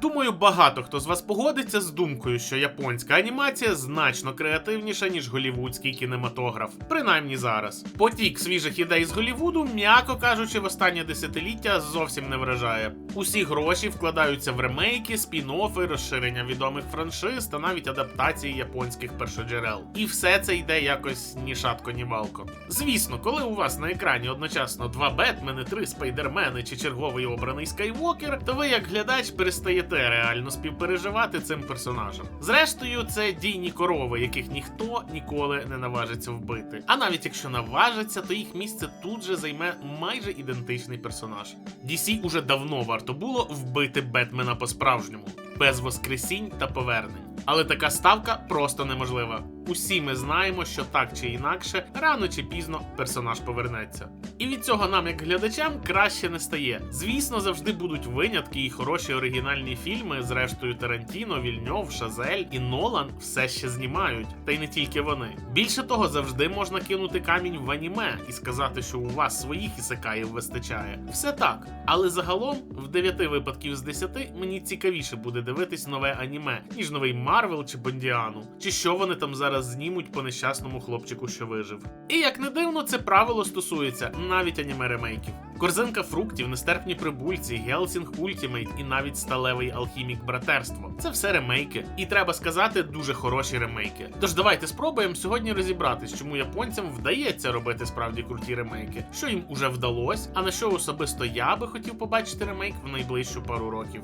Думаю, багато хто з вас погодиться з думкою, що японська анімація значно креативніша, ніж голівудський кінематограф, принаймні зараз. Потік свіжих ідей з Голівуду, м'яко кажучи, в останнє десятиліття зовсім не вражає. Усі гроші вкладаються в ремейки, спін-оффи, розширення відомих франшиз та навіть адаптації японських першоджерел. І все це йде якось ні шатко, ні валко. Звісно, коли у вас на екрані одночасно два Бетмени, три спайдермени чи черговий обраний Скайвокер, то ви як глядач перестаєте реально співпереживати цим персонажам. Зрештою, це дійні корови, яких ніхто ніколи не наважиться вбити. А навіть якщо наважиться, то їх місце тут же займе майже ідентичний персонаж. DC уже давно варто було вбити Бетмена по-справжньому, без воскресінь та повернень. Але така ставка просто неможлива. Усі ми знаємо, що так чи інакше, рано чи пізно персонаж повернеться. І від цього нам, як глядачам, краще не стає. Звісно, завжди будуть винятки і хороші оригінальні фільми. Зрештою, Тарантіно, Вільньов, Шазель і Нолан все ще знімають, та й не тільки вони. Більше того, завжди можна кинути камінь в аніме і сказати, що у вас своїх ісекаїв вистачає. Все так. Але загалом, в 9 випадків з 10 мені цікавіше буде дивитись нове аніме, ніж новий Марвел чи Бондіану, чи що вони там зараз знімуть по нещасному хлопчику, що вижив. І як не дивно, це правило стосується навіть аніме ремейків. Корзинка фруктів, нестерпні прибульці, Гелсінг Ультімейт і навіть сталевий алхімік братерство. Це все ремейки. І треба сказати, дуже хороші ремейки. Тож давайте спробуємо сьогодні розібратись, чому японцям вдається робити справді круті ремейки, що їм уже вдалось, а на що особисто я би хотів побачити ремейк в найближчу пару років.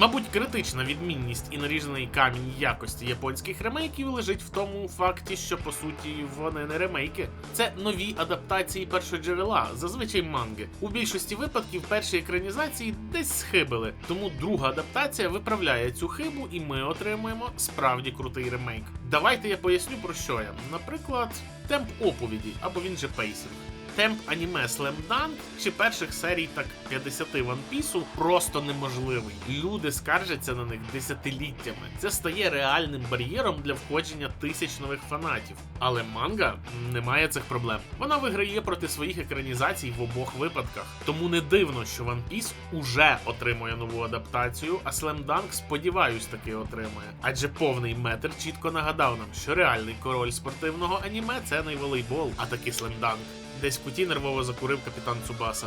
Мабуть, критична відмінність і наріжений камінь якості японських ремейків лежить в тому факті, що по суті вони не ремейки. Це нові адаптації першоджерела, зазвичай манги. У більшості випадків перші екранізації десь схибили, тому друга адаптація виправляє цю хибу, і ми отримуємо справді крутий ремейк. Давайте я поясню про що я. Наприклад, темп оповіді або він же пейсинг. Темп аніме Dunk чи перших серій так 50 One Piece просто неможливий. Люди скаржаться на них десятиліттями. Це стає реальним бар'єром для входження тисяч нових фанатів. Але манга не має цих проблем. Вона виграє проти своїх екранізацій в обох випадках. Тому не дивно, що One Piece уже отримує нову адаптацію, а Dunk, сподіваюсь, таки отримує. Адже повний метр чітко нагадав нам, що реальний король спортивного аніме це не волейбол, а таки Dunk. Десь в куті нервово закурив капітан Цубаса.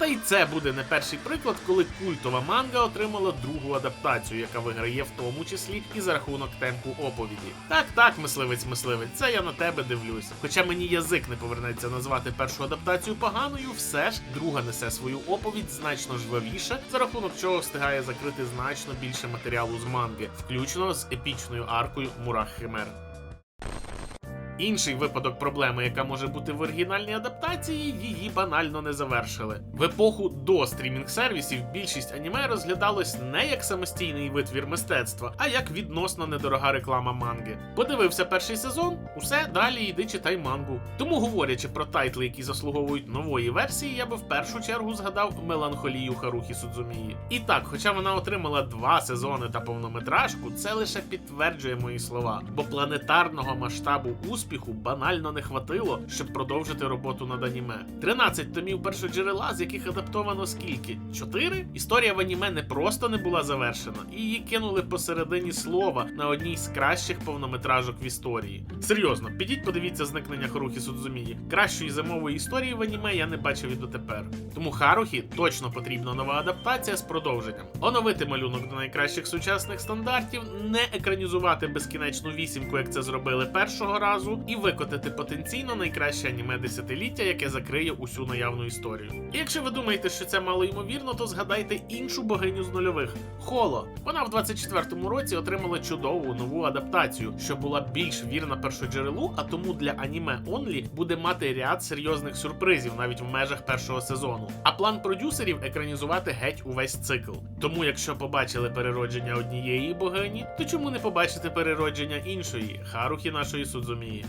Та й це буде не перший приклад, коли культова манга отримала другу адаптацію, яка виграє в тому числі і за рахунок темпу оповіді. Так, так, мисливець, мисливець, це я на тебе дивлюсь. Хоча мені язик не повернеться назвати першу адаптацію поганою, все ж друга несе свою оповідь значно жвавіше, за рахунок чого встигає закрити значно більше матеріалу з манги, включно з епічною аркою Мурах Химер. Інший випадок проблеми, яка може бути в оригінальній адаптації, її банально не завершили. В епоху до стрімінг-сервісів більшість аніме розглядалось не як самостійний витвір мистецтва, а як відносно недорога реклама манги. Подивився перший сезон, усе далі йди читай мангу. Тому, говорячи про тайтли, які заслуговують нової версії, я би в першу чергу згадав меланхолію Харухі Судзумії. І так, хоча вона отримала два сезони та повнометражку, це лише підтверджує мої слова, бо планетарного масштабу успіху банально не хватило, щоб продовжити роботу над аніме. 13 томів першоджерела, з яких адаптовано скільки? 4? Історія в аніме не просто не була завершена, і її кинули посередині слова на одній з кращих повнометражок в історії. Серйозно, підіть подивіться зникнення Харухі Судзумії. Кращої зимової історії в аніме я не бачив і дотепер. Тому Харухі точно потрібна нова адаптація з продовженням. Оновити малюнок до найкращих сучасних стандартів, не екранізувати безкінечну вісімку, як це зробили першого разу, і викотити потенційно найкраще аніме десятиліття, яке закриє усю наявну історію. І якщо ви думаєте, що це мало ймовірно, то згадайте іншу богиню з нульових Холо. Вона в 24-му році отримала чудову нову адаптацію, що була більш вірна першоджерелу, а тому для аніме Онлі буде мати ряд серйозних сюрпризів навіть в межах першого сезону. А план продюсерів екранізувати геть увесь цикл. Тому, якщо побачили переродження однієї богині, то чому не побачити переродження іншої Харухі нашої Судзумії?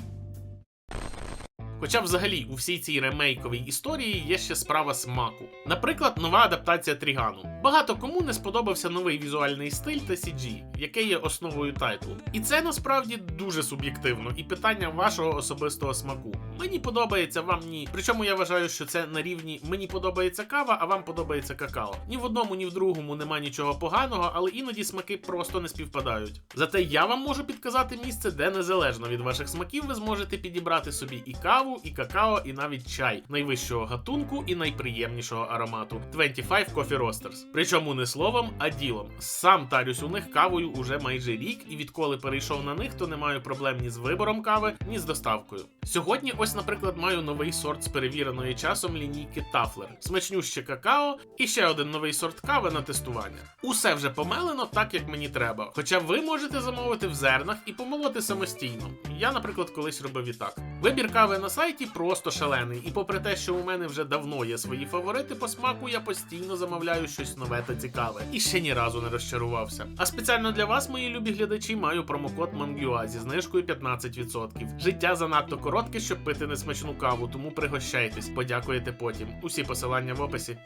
Хоча взагалі у всій цій ремейковій історії є ще справа смаку. Наприклад, нова адаптація Трігану. Багато кому не сподобався новий візуальний стиль та CG, яке є основою тайтлу. І це насправді дуже суб'єктивно і питання вашого особистого смаку. Мені подобається, вам ні. Причому я вважаю, що це на рівні мені подобається кава, а вам подобається какао. Ні в одному, ні в другому нема нічого поганого, але іноді смаки просто не співпадають. Зате я вам можу підказати місце, де незалежно від ваших смаків ви зможете підібрати собі і каву, і какао, і навіть чай найвищого гатунку і найприємнішого аромату 25 Coffee Roasters. Причому не словом, а ділом. Сам тарюсь у них кавою уже майже рік, і відколи перейшов на них, то не маю проблем ні з вибором кави, ні з доставкою. Сьогодні, ось, наприклад, маю новий сорт з перевіреної часом лінійки Тафлер, смачнюще какао і ще один новий сорт кави на тестування. Усе вже помелено так, як мені треба. Хоча ви можете замовити в зернах і помолоти самостійно. Я, наприклад, колись робив і так. Вибір кави на сайті просто шалений, і попри те, що у мене вже давно є свої фаворити по смаку, я постійно замовляю щось нове та цікаве. І ще ні разу не розчарувався. А спеціально для вас, мої любі глядачі, маю промокод Mangua зі знижкою 15%. Життя занадто коротке, щоб пити несмачну каву, тому пригощайтесь, подякуєте потім. Усі посилання в описі.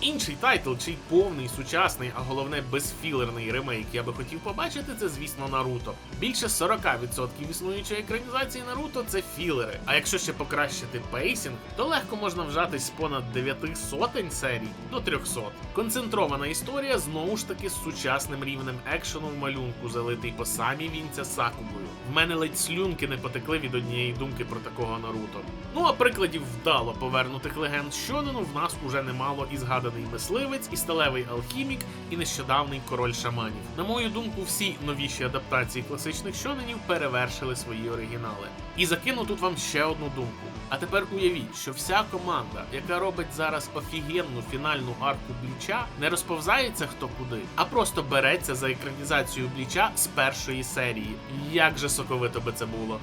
Інший тайтл, чий повний, сучасний, а головне безфілерний ремейк я би хотів побачити, це звісно Наруто. Більше 40% існуючої екранізації Наруто це філери. А якщо ще покращити пейсінг, то легко можна вжатись з понад 9 сотень серій до 300. Концентрована історія знову ж таки з сучасним рівнем екшену в малюнку, залитий по самі вінця Сакубою. В мене ледь слюнки не потекли від однієї думки про такого Наруто. Ну а прикладів вдало повернутих легенд Щонену в нас уже немало і згаданий мисливець, і сталевий алхімік, і нещодавний король шаманів. На мою думку, всі новіші адаптації класичних щоненів перевершили свої оригінали. І закину тут вам ще одну думку. А тепер уявіть, що вся команда, яка робить зараз офігенну фінальну арку Бліча, не розповзається хто куди, а просто береться за екранізацію Бліча з першої серії. Як же соковито би це було!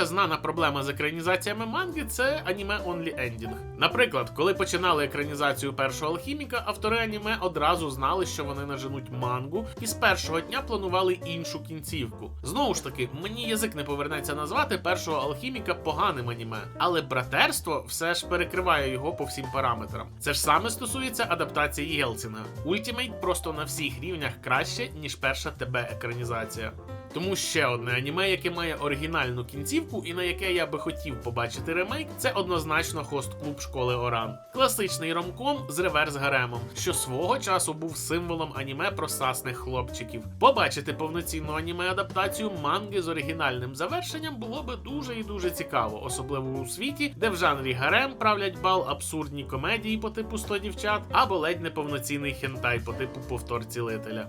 Інша знана проблема з екранізаціями манги це аніме Only Ending. Наприклад, коли починали екранізацію першого алхіміка, автори аніме одразу знали, що вони наженуть мангу, і з першого дня планували іншу кінцівку. Знову ж таки, мені язик не повернеться назвати першого алхіміка поганим аніме, але братерство все ж перекриває його по всім параметрам. Це ж саме стосується адаптації Єлцінга. Ультімейт просто на всіх рівнях краще, ніж перша ТБ екранізація. Тому ще одне аніме, яке має оригінальну кінцівку, і на яке я би хотів побачити ремейк, це однозначно хост-клуб школи Оран. Класичний ромком з реверс гаремом, що свого часу був символом аніме про сасних хлопчиків. Побачити повноцінну аніме-адаптацію манги з оригінальним завершенням було би дуже і дуже цікаво, особливо у світі, де в жанрі гарем правлять бал абсурдні комедії по типу 100 дівчат або ледь неповноцінний хентай по типу повтор цілителя.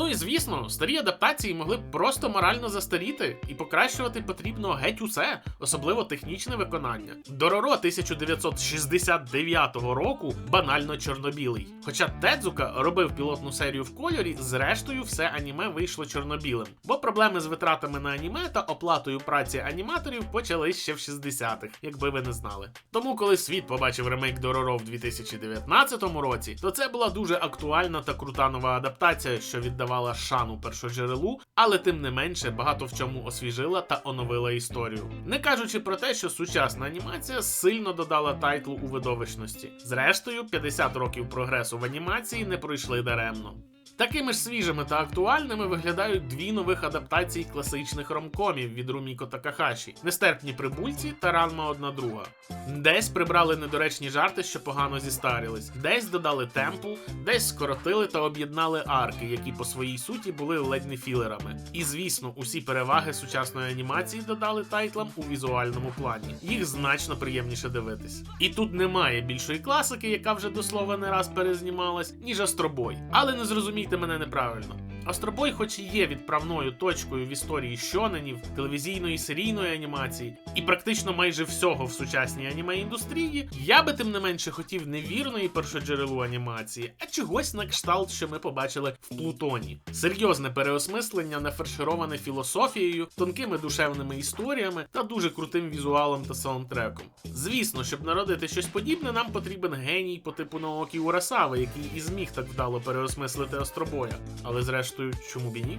Ну і звісно, старі адаптації могли б просто морально застаріти, і покращувати потрібно геть усе, особливо технічне виконання. Дороро 1969 року банально чорнобілий. Хоча Тедзука робив пілотну серію в кольорі, зрештою все аніме вийшло чорнобілим, бо проблеми з витратами на аніме та оплатою праці аніматорів почались ще в 60-х, якби ви не знали. Тому, коли світ побачив ремейк Дороро в 2019 році, то це була дуже актуальна та крута нова адаптація, що віддавала шану першоджерелу, але тим не менше багато в чому освіжила та оновила історію. Не кажучи про те, що сучасна анімація сильно додала тайтлу у видовищності. Зрештою, 50 років прогресу в анімації не пройшли даремно. Такими ж свіжими та актуальними виглядають дві нових адаптації класичних ромкомів від Руміко Такахаші Нестерпні прибульці та Ранма одна друга. Десь прибрали недоречні жарти, що погано зістарілись, десь додали темпу, десь скоротили та об'єднали арки, які по своїй суті були ледь не філерами. І звісно, усі переваги сучасної анімації додали тайтлам у візуальному плані. Їх значно приємніше дивитись. І тут немає більшої класики, яка вже до слова не раз перезнімалась, ніж Астробой. Але не зрозумійте мене неправильно. Астробой, хоч і є відправною точкою в історії щоненів, телевізійної серійної анімації і практично майже всього в сучасній аніме-індустрії, я би тим не менше хотів не вірної першоджерелу анімації, а чогось на кшталт, що ми побачили в Плутоні. Серйозне переосмислення, нафаршироване філософією, тонкими душевними історіями та дуже крутим візуалом та саундтреком. Звісно, щоб народити щось подібне, нам потрібен геній по типу Наокі Урасави, який і зміг так вдало переосмислити Астробоя. Але зрештою, чому б і ні?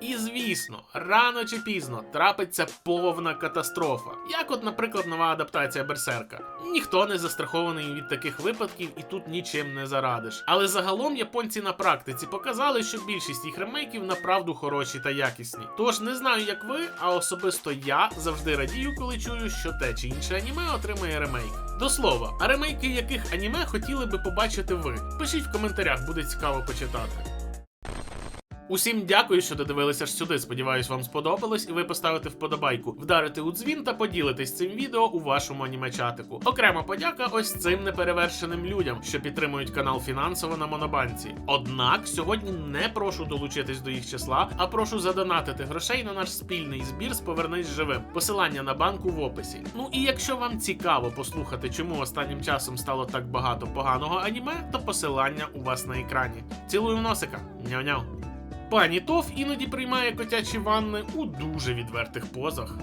І звісно, рано чи пізно трапиться повна катастрофа, як, от, наприклад, нова адаптація Берсерка. Ніхто не застрахований від таких випадків, і тут нічим не зарадиш. Але загалом японці на практиці показали, що більшість їх ремейків направду хороші та якісні. Тож не знаю, як ви, а особисто я завжди радію, коли чую, що те чи інше аніме отримає ремейк. До слова, а ремейки яких аніме хотіли би побачити ви? Пишіть в коментарях, буде цікаво почитати. Усім дякую, що додивилися ж сюди. Сподіваюсь, вам сподобалось, і ви поставите вподобайку, вдарите у дзвін та поділитесь цим відео у вашому анімечатику. Окрема подяка ось цим неперевершеним людям, що підтримують канал фінансово на Монобанці. Однак сьогодні не прошу долучитись до їх числа, а прошу задонатити грошей на наш спільний збір з Повернись живим. Посилання на банку в описі. Ну і якщо вам цікаво послухати, чому останнім часом стало так багато поганого аніме, то посилання у вас на екрані. Цілую носика. Няу-няу. Пані Тоф іноді приймає котячі ванни у дуже відвертих позах.